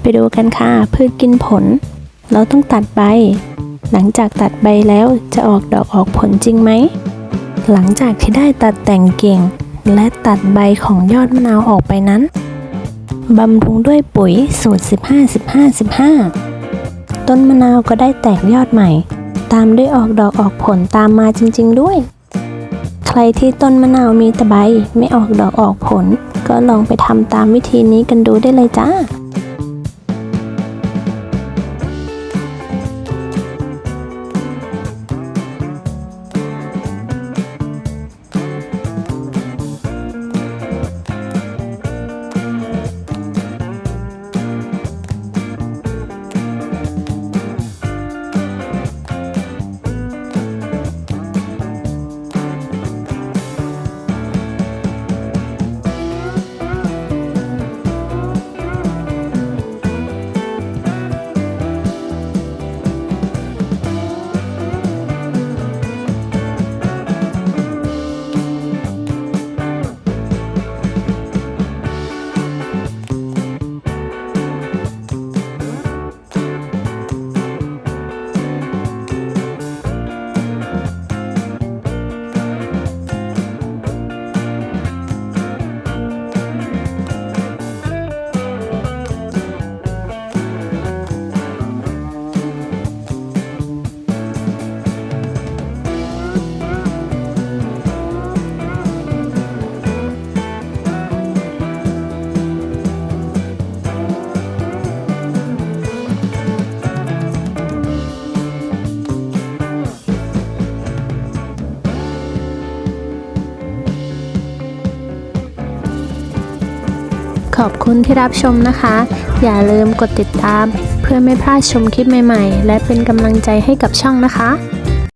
ไปดูกันค่ะพืชกินผล เราต้องตัดใบ หลังจากตัดใบแล้วจะออกดอกออกผลจริงไหม หลังจากที่ได้ตัดแต่งกิ่ง และตัดใบของยอดมะนาวออกไปนั้นบำรุงด้วยปุ๋ยสูตร 15 15 15 ต้นมะนาวก็ได้แตกยอดใหม่ ตามด้วยออกดอกออกผลตามมาจริง ๆ ด้วย ใครที่ต้นมะนาวมีแต่ใบไม่ออกดอกออกผล ก็ลองไปทำตามวิธีนี้กันดูได้เลยจ้า ขอบคุณที่รับชมนะคะ อย่าลืมกดติดตาม เพื่อไม่พลาดชมคลิปใหม่ ๆ และเป็นกำลังใจให้กับช่องนะคะ